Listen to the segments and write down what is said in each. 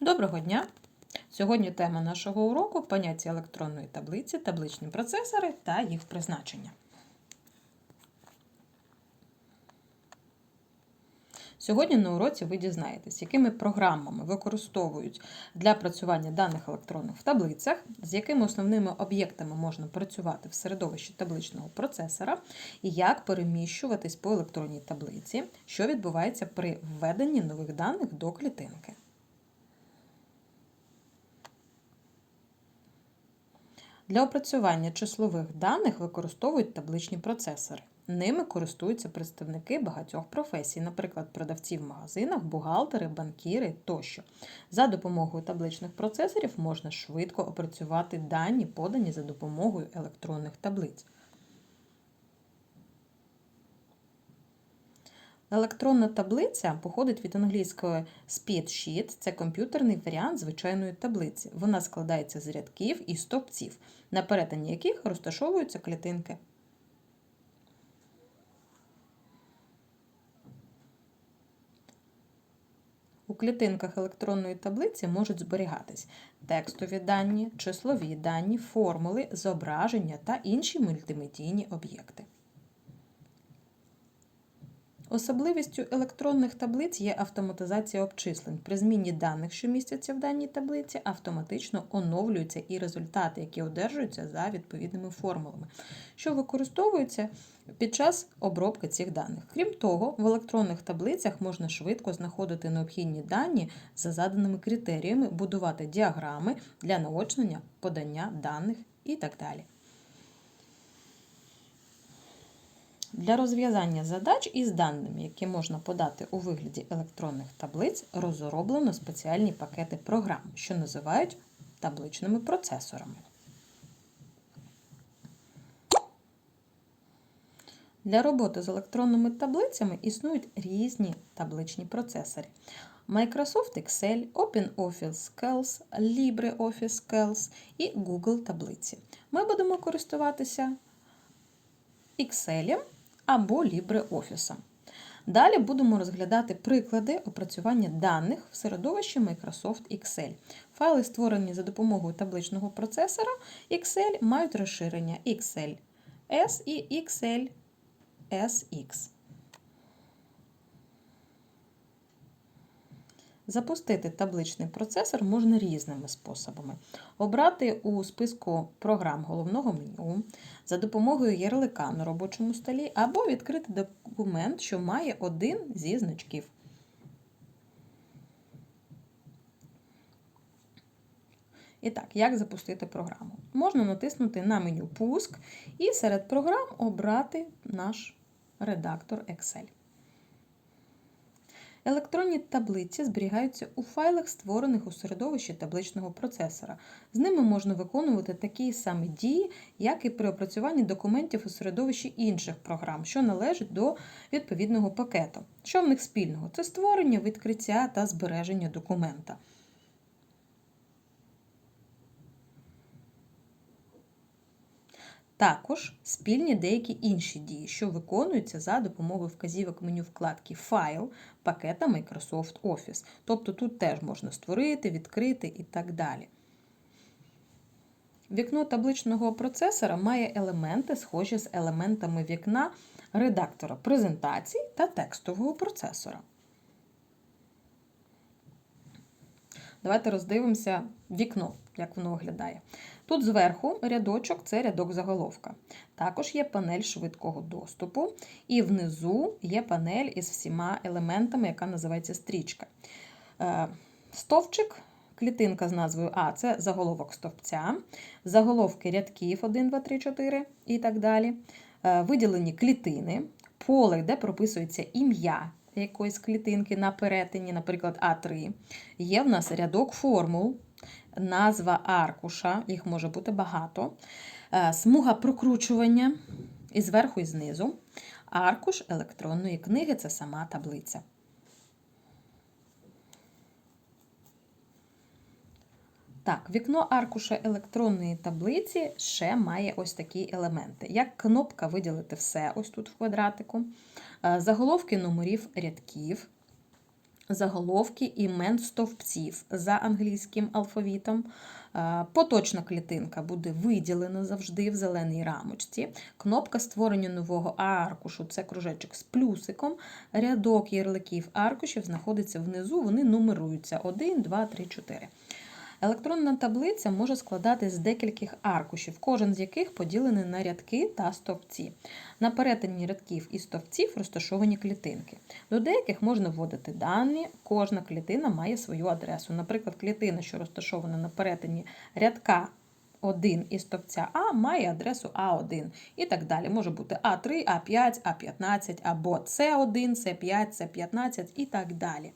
Доброго дня! Сьогодні тема нашого уроку поняття електронної таблиці, табличні процесори та їх призначення. Сьогодні на уроці ви дізнаєтесь, якими програмами використовують для працювання даних електронних в таблицях, з якими основними об'єктами можна працювати в середовищі табличного процесора, і як переміщуватись по електронній таблиці, що відбувається при введенні нових даних до клітинки. Для опрацювання числових даних використовують табличні процесори. Ними користуються представники багатьох професій, наприклад, продавці в магазинах, бухгалтери, банкіри тощо. За допомогою табличних процесорів можна швидко опрацювати дані, подані за допомогою електронних таблиць. Електронна таблиця походить від англійської spreadsheet – це комп'ютерний варіант звичайної таблиці. Вона складається з рядків і стовпців, на перетині яких розташовуються клітинки. У клітинках електронної таблиці можуть зберігатись текстові дані, числові дані, формули, зображення та інші мультимедійні об'єкти. Особливістю електронних таблиць є автоматизація обчислень. При зміні даних, що містяться в даній таблиці, автоматично оновлюються і результати, які одержуються за відповідними формулами, що використовуються під час обробки цих даних. Крім того, в електронних таблицях можна швидко знаходити необхідні дані за заданими критеріями, будувати діаграми для наочнення подання даних і так далі. Для розв'язання задач із даними, які можна подати у вигляді електронних таблиць, розроблено спеціальні пакети програм, що називають табличними процесорами. Для роботи з електронними таблицями існують різні табличні процесори. Microsoft Excel, OpenOffice Calc, LibreOffice Calc і Google таблиці. Ми будемо користуватися Excel або LibreOffice. Далі будемо розглядати приклади опрацювання даних в середовищі Microsoft Excel. Файли, створені за допомогою табличного процесора Excel, мають розширення XLS і XLSX. Запустити табличний процесор можна різними способами. Обрати у списку програм головного меню за допомогою ярлика на робочому столі, або відкрити документ, що має один зі значків. І так, як запустити програму? Можна натиснути на меню Пуск і серед програм обрати наш редактор Excel. Електронні таблиці зберігаються у файлах, створених у середовищі табличного процесора. З ними можна виконувати такі самі дії, як і при опрацюванні документів у середовищі інших програм, що належать до відповідного пакету. Що в них спільного? Це створення, відкриття та збереження документа. Також спільні деякі інші дії, що виконуються за допомогою вказівок меню вкладки Файл пакета Microsoft Office. Тобто тут теж можна створити, відкрити і так далі. Вікно табличного процесора має елементи, схожі з елементами вікна редактора презентацій та текстового процесора. Давайте роздивимося вікно, як воно виглядає. Тут зверху рядочок це рядок заголовка. Також є панель швидкого доступу, і внизу є панель із всіма елементами, яка називається стрічка. Е, стовпчик, клітинка з назвою А це заголовок стовпця, заголовки рядків 1, 2, 3, 4 і так далі. Е, виділені клітини, поле, де прописується ім'я якоїсь клітинки на перетині, наприклад, А3. Є в нас рядок формул, назва аркуша, їх може бути багато. Е, смуга прокручування і зверху і знизу. Аркуш електронної книги це сама таблиця. Так, вікно аркуша електронної таблиці ще має ось такі елементи. Як кнопка виділити все ось тут в квадратику, е, заголовки номерів рядків, заголовки імен стовпців за англійським алфавітом. Е, Поточна клітинка буде виділена завжди в зеленій рамочці. Кнопка створення нового аркушу це кружечок з плюсиком. Рядок ярликів аркушів знаходиться внизу, вони нумеруються 1, 2, 3, 4. Електронна таблиця може складатись з декількох аркушів, кожен з яких поділений на рядки та стовпці. На перетині рядків і стовпців розташовані клітинки. До деяких можна вводити дані, кожна клітина має свою адресу. Наприклад, клітина, що розташована на перетині рядка 1 і стовпця А, має адресу А1 і так далі. Може бути А3, А5, А15 або С1, С5, С15 і так далі.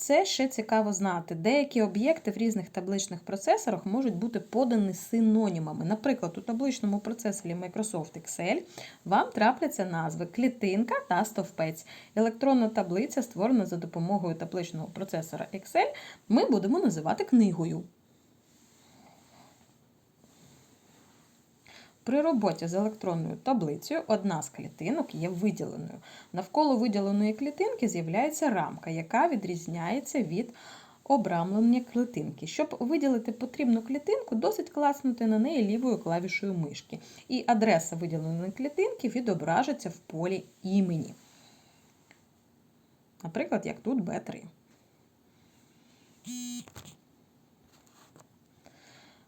Це ще цікаво знати. Деякі об'єкти в різних табличних процесорах можуть бути подані синонімами. Наприклад, у табличному процесорі Microsoft Excel вам трапляться назви клітинка та стовпець. Електронна таблиця, створена за допомогою табличного процесора Excel, ми будемо називати книгою. При роботі з електронною таблицею одна з клітинок є виділеною. Навколо виділеної клітинки з'являється рамка, яка відрізняється від обрамлення клітинки. Щоб виділити потрібну клітинку, досить класнути на неї лівою клавішою мишки. І адреса виділеної клітинки відображиться в полі імені. Наприклад, як тут B3.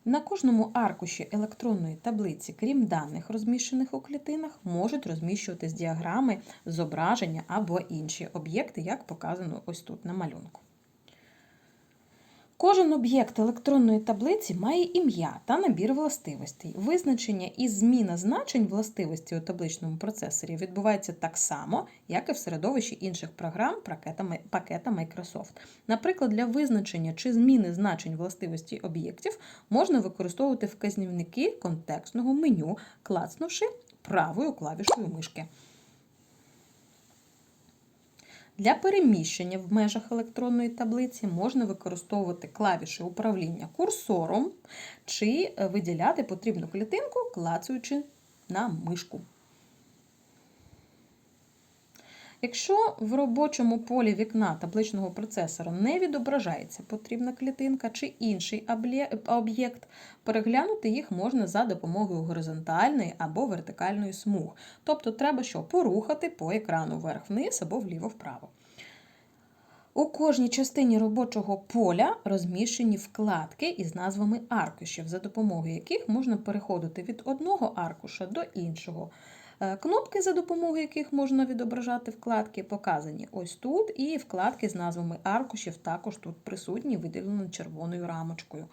На кожному аркуші електронної таблиці, крім даних, розміщених у клітинах, можуть розміщуватись діаграми, зображення або інші об'єкти, як показано ось тут на малюнку. Кожен об'єкт електронної таблиці має ім'я та набір властивостей. Визначення і зміна значень властивості у табличному процесорі відбувається так само, як і в середовищі інших програм пакета Microsoft. Наприклад, для визначення чи зміни значень властивості об'єктів можна використовувати вказівники контекстного меню, клацнувши правою клавішою мишки. Для переміщення в межах електронної таблиці можна використовувати клавіші управління курсором чи виділяти потрібну клітинку, клацаючи на мишку. Якщо в робочому полі вікна табличного процесора не відображається потрібна клітинка чи інший об'єкт, переглянути їх можна за допомогою горизонтальної або вертикальної смуг. Тобто треба що порухати по екрану вверх-вниз або вліво-вправо. У кожній частині робочого поля розміщені вкладки із назвами аркушів, за допомогою яких можна переходити від одного аркуша до іншого. Е, кнопки, за допомогою яких можна відображати вкладки, показані ось тут, і вкладки з назвами аркушів також тут присутні, виділені червоною рамочкою.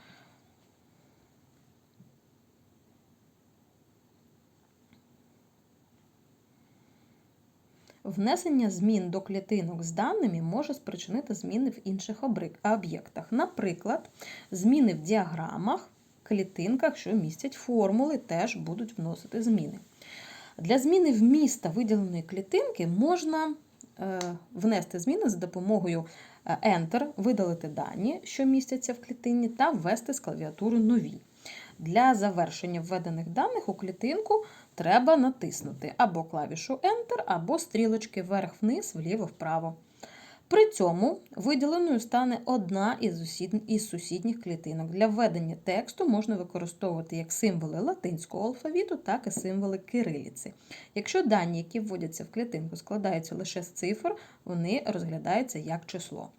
Внесення змін до клітинок з даними може спричинити зміни в інших об'єктах. Наприклад, зміни в діаграмах, клітинках, що містять формули, теж будуть вносити зміни. Для зміни вміста виділеної клітинки можна е, внести зміни за допомогою е, Enter, видалити дані, що містяться в клітині, та ввести з клавіатури нові. Для завершення введених даних у клітинку треба натиснути або клавішу Enter, або стрілочки вверх-вниз, вліво-вправо. При цьому виділеною стане одна із сусідніх клітинок. Для введення тексту можна використовувати як символи латинського алфавіту, так і символи кириліці. Якщо дані, які вводяться в клітинку, складаються лише з цифр, вони розглядаються як число.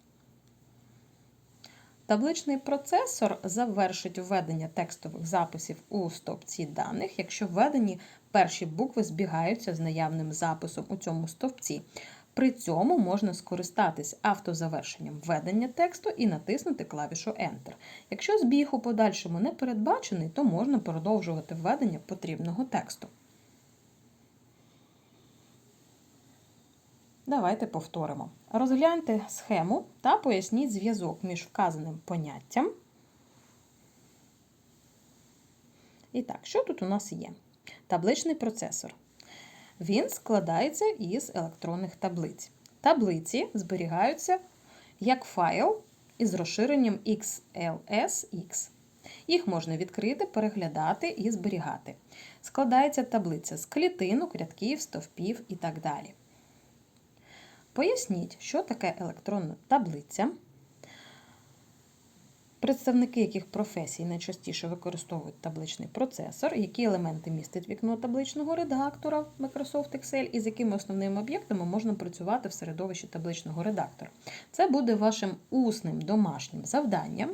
Табличний процесор завершить введення текстових записів у стовпці даних, якщо введені перші букви збігаються з наявним записом у цьому стовпці. При цьому можна скористатись автозавершенням введення тексту і натиснути клавішу Enter. Якщо збіг у подальшому не передбачений, то можна продовжувати введення потрібного тексту. Давайте повторимо. Розгляньте схему та поясніть зв'язок між вказаним поняттям. І так, що тут у нас є? Табличний процесор. Він складається із електронних таблиць. Таблиці зберігаються як файл із розширенням XLSX. Їх можна відкрити, переглядати і зберігати. Складається таблиця з клітинок, рядків, стовпів і так далі. Поясніть, що таке електронна таблиця, представники яких професій найчастіше використовують табличний процесор, які елементи містить вікно табличного редактора Microsoft Excel і з якими основними об'єктами можна працювати в середовищі табличного редактора. Це буде вашим усним домашнім завданням.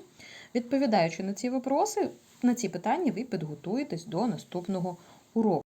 Відповідаючи на ці випроси, на ці питання ви підготуєтесь до наступного уроку.